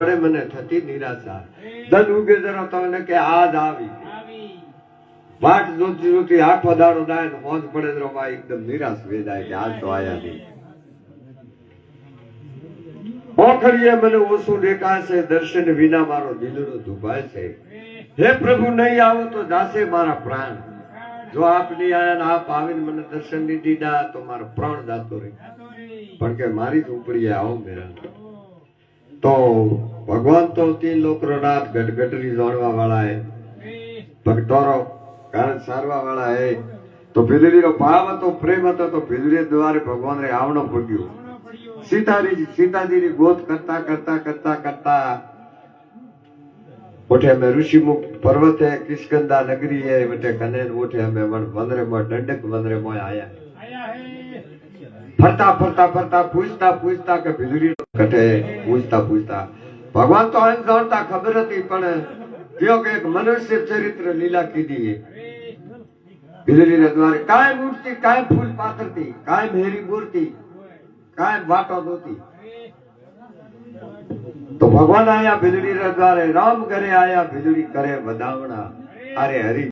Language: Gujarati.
પડે મને થતી નિરાશા. ધન ઉગે જરા તમને કે આજ આવી. વાટ જોતી જોતી આખો દાડો દાય તો મોજ પડે ભાઈ એકદમ નિરાશ વેદાય કે આજ તો આયા નહીં. ઓખડીએ મને ઓછું દેખાશે દર્શન વિના મારો દિલડો દુભાય છે. હે પ્રભુ નહીં આવો તો જાશે મારા પ્રાણ. જો આપ નહીં આયા આપ આવીને મને દર્શનની દીધા તો મારો પ્રાણ જાતો રહી. પણ કે મારી ઝૂંપડીએ આવો મેરા. તો ભગવાન તો તીન લોકરો નાથ ગટગટરી જોડવા વાળા હે. ભક્તોરો કારણ સારવા વાળા હે. તો ભીલડીનો ભાવ હતો, પ્રેમ હતો, તો ભીલડી દ્વારે ભગવાન રે આવણો પડ્યો સીતાજી, સીતાજીની ગોત કરતા કરતા કરતા કરતા ઓઠે અમે ઋષિમુખ પર્વતે કિસ્કંદા નગરી હે વટે કનેન ઓઠે અમે વન- વનરે દંડક વનરે મોય આયા. ફરતા ફરતા ફરતા, પૂછતા પૂછતા કે ભીલડી ઘટે, પૂછતા પૂછતા. ભગવાન તો અંત જાણતા ખબર હતી, પણ કયો કે એક મનુષ્ય ચરિત્ર લીલા કીધી ને દ્વારે કાયમ ઉઠતી કાયમ ફૂલ પાથરતી કાયમ હેરી બોરતી કાયમ વાટો દોતી તો ભગવાન આયા ભીજડી ને દ્વારે, રામ ઘરે આયા, ભીજડી કરે વધાવણા. અરે હરી